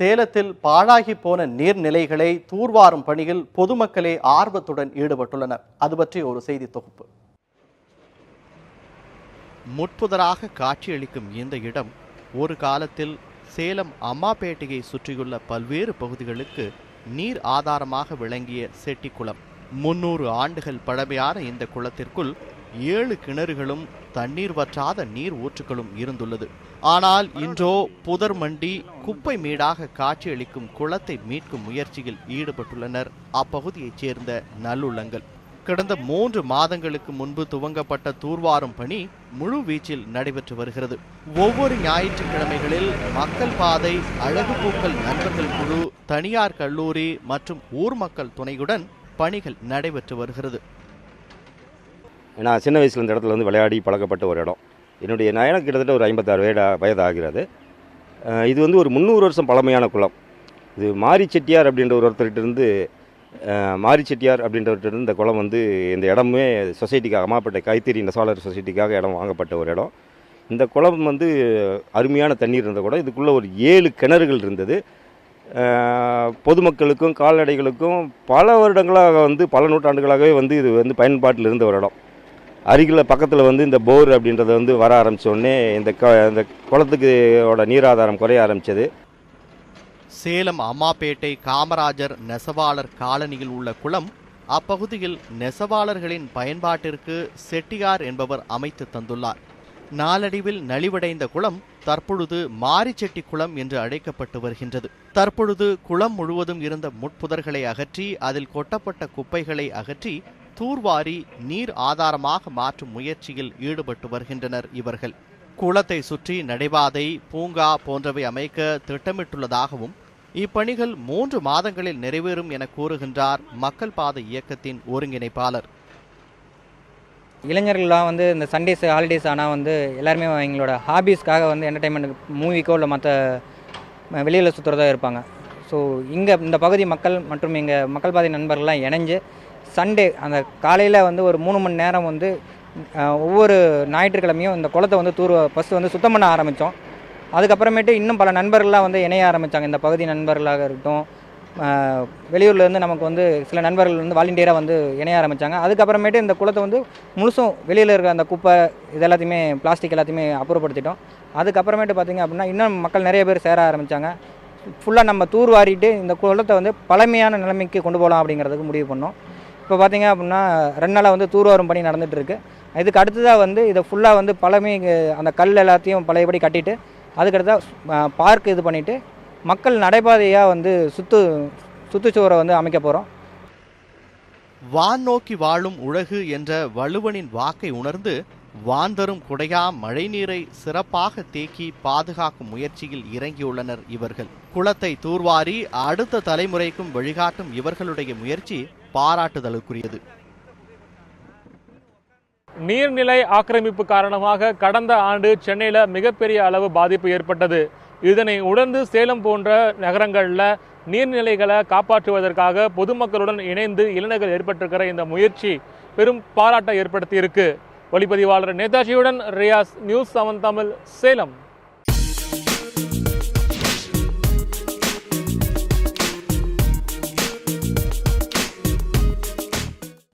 சேலத்தில் பாழாகி போன நீர்நிலைகளை தூர்வாரும் பணியில் பொதுமக்களே ஆர்வத்துடன் ஈடுபட்டுள்ளனர். அது பற்றி ஒரு செய்தி தொகுப்பு. முற்புதராக காட்சியளிக்கும் இந்த இடம் ஒரு காலத்தில் சேலம் அம்மாப்பேட்டையை சுற்றியுள்ள பல்வேறு பகுதிகளுக்கு நீர் ஆதாரமாக விளங்கிய செட்டிக்குளம். முன்னூறு ஆண்டுகள் பழமையான இந்த குளத்திற்குள் ஏழு கிணறுகளும் தண்ணீர் வற்றாத நீர் ஊற்றுகளும் இருந்துள்ளது. ஆனால் இன்றோ புதர் மண்டி குப்பை மீடாக காட்சியளிக்கும் குளத்தை மீட்கும் முயற்சியில் ஈடுபட்டுள்ளனர். அப்பகுதியைச் சேர்ந்த நல்லுள்ளங்கள். கடந்த மூன்று மாதங்களுக்கு முன்பு துவங்கப்பட்ட தூர்வாரும் பணி முழு வீச்சில் நடைபெற்று வருகிறது. ஒவ்வொரு ஞாயிற்றுக்கிழமைகளில் மக்கள் பாதை அழகு பூக்கள் நண்பர்கள் குழு தனியார் கல்லூரி மற்றும் ஊர் மக்கள் துணையுடன் பணிகள் நடைபெற்று வருகிறது. நான் சின்ன வயசில் இந்த இடத்துல வந்து விளையாடி பழக்கப்பட்ட ஒரு இடம். என்னுடைய நயனம் கிட்டத்தட்ட ஒரு ஐம்பத்தாறு வயது வயது ஆகிறது இது வந்து ஒரு முந்நூறு வருஷம் பழமையான குளம். இது மாரி செட்டியார் அப்படின்ற ஒரு ஒருத்தர்கிட்ட இருந்து மாரி செட்டியார் அப்படின்றவர்கிட்ட இருந்து இந்த குளம் வந்து இந்த இடமே சொசைட்டிக்காக அம்மாப்பட்ட கைத்தறி நெசாளர் சொசைட்டிக்காக இடம் வாங்கப்பட்ட ஒரு இடம். இந்த குளம் வந்து அருமையான தண்ணீர் இருந்த குடம் இதுக்குள்ளே ஒரு ஏழு கிணறுகள் இருந்தது. பொதுமக்களுக்கும் கால்நடைகளுக்கும் பல வருடங்களாக வந்து பல நூற்றாண்டுகளாகவே வந்து இது வந்து பயன்பாட்டில் இருந்த ஒரு இடம். அருகில் பக்கத்தில் வந்து இந்த போர் அப்படின்றது வந்து வர ஆரம்பிச்ச உடனே இந்த க இந்த குளத்துக்கு நீராதாரம் குறைய ஆரம்பித்தது சேலம் அம்மாப்பேட்டை காமராஜர் நெசவாளர் காலனியில் உள்ள குளம் அப்பகுதியில் நெசவாளர்களின் பயன்பாட்டிற்கு செட்டியார் என்பவர் அமைத்து தந்துள்ளார். நாளடைவில் நலிவடைந்த குளம் தற்பொழுது மாரிச்செட்டி குளம் என்று அழைக்கப்பட்டு வருகின்றது. தற்பொழுது குளம் முழுவதும் இருந்த முட்புதர்களை அகற்றி அதில் கொட்டப்பட்ட குப்பைகளை அகற்றி தூர்வாரி நீர் ஆதாரமாக மாற்றும் முயற்சியில் ஈடுபட்டு வருகின்றனர் இவர்கள். குளத்தை சுற்றி நடைபாதை பூங்கா போன்றவை அமைக்க திட்டமிட்டுள்ளதாகவும் இப்பணிகள் மூன்று மாதங்களில் நிறைவேறும் என கூறுகின்றார் மக்கள் பாதை இயக்கத்தின் ஒருங்கிணைப்பாளர். இளைஞர்கள்லாம் வந்து இந்த சண்டேஸ் ஹாலிடேஸ் ஆனால் வந்து எல்லாருமே எங்களோட ஹாபீஸ்க்காக வந்து என்டர்டைன்மெண்ட் மூவிக்கோ இல்லை மற்ற வெளியில் சுற்றுறதா இருப்பாங்க. ஸோ இங்கே இந்த பகுதி மக்கள் மற்றும் எங்கள் மக்கள் பாதை நண்பர்கள்லாம் இணைஞ்சு சண்டே அந்த காலையில் வந்து ஒரு மூணு மணி நேரம் வந்து ஒவ்வொரு ஞாயிற்றுக்கிழமையும் இந்த குளத்தை வந்து தூர் ஃபஸ்ட்டு வந்து சுத்தம் பண்ண ஆரம்பித்தோம் அதுக்கப்புறமேட்டு இன்னும் பல நண்பர்கள்லாம் வந்து இணைய ஆரம்பித்தாங்க இந்த பகுதி நண்பர்களாக இருக்கட்டும் வெளியூர்லேருந்து நமக்கு வந்து சில நண்பர்கள் வந்து வாலண்டியராக வந்து இணைய ஆரம்பித்தாங்க அதுக்கப்புறமேட்டு இந்த குளத்தை வந்து முழுசும் வெளியில் இருக்கிற அந்த குப்பை இது எல்லாத்தையுமே பிளாஸ்டிக் எல்லாத்தையுமே அப்புறப்படுத்திட்டோம். அதுக்கப்புறமேட்டு பார்த்திங்க அப்படின்னா இன்னும் மக்கள் நிறைய பேர் சேர ஆரம்பித்தாங்க ஃபுல்லாக நம்ம தூர் வாரிட்டு இந்த குளத்தை வந்து பழமையான நிலைமைக்கு கொண்டு போகலாம் அப்படிங்கிறதுக்கு முடிவு பண்ணோம். இப்போ பார்த்தீங்க அப்படின்னா ரெண்டு நாளாக வந்து தூர்வாரும் பணி நடந்துகிட்ருக்கு. இதுக்கு அடுத்ததாக வந்து இதை ஃபுல்லாக வந்து பழமை அந்த கல் எல்லாத்தையும் பழையபடி கட்டிட்டு அதுக்கடுத்தா பார்க் இது பண்ணிவிட்டு மக்கள் நடைபாதையாக வந்து சுற்று சுற்றுச்சுவரை வந்து அமைக்க போகிறோம் வான் நோக்கி வாழும் உலகு என்ற வலுவனின் வாக்கை உணர்ந்து வாந்தரும் குடையா மழைநீரை சிறப்பாக தேக்கி பாதுகாக்கும் முயற்சியில் இறங்கியுள்ளனர் இவர்கள். குளத்தை தூர்வாரி அடுத்த தலைமுறைக்கும் வழிகாட்டும் இவர்களுடைய முயற்சி பாராட்டுதலுக்குரியது. நீர்நிலை ஆக்கிரமிப்பு காரணமாக கடந்த ஆண்டு சென்னையில் மிகப்பெரிய அளவு பாதிப்பு ஏற்பட்டது. இதனை உணர்ந்து சேலம் போன்ற நகரங்களில் நீர்நிலைகளை காப்பாற்றுவதற்காக பொதுமக்களுடன் இணைந்து இளைஞர்கள் ஏற்பட்டிருக்கிற இந்த முயற்சி பெரும் பாராட்டை ஏற்படுத்தியிருக்கு. ஒளிப்பதிவாளர் நேதாஜியுடன் ரியாஸ் நியூஸ் செவன் தமிழ் சேலம்.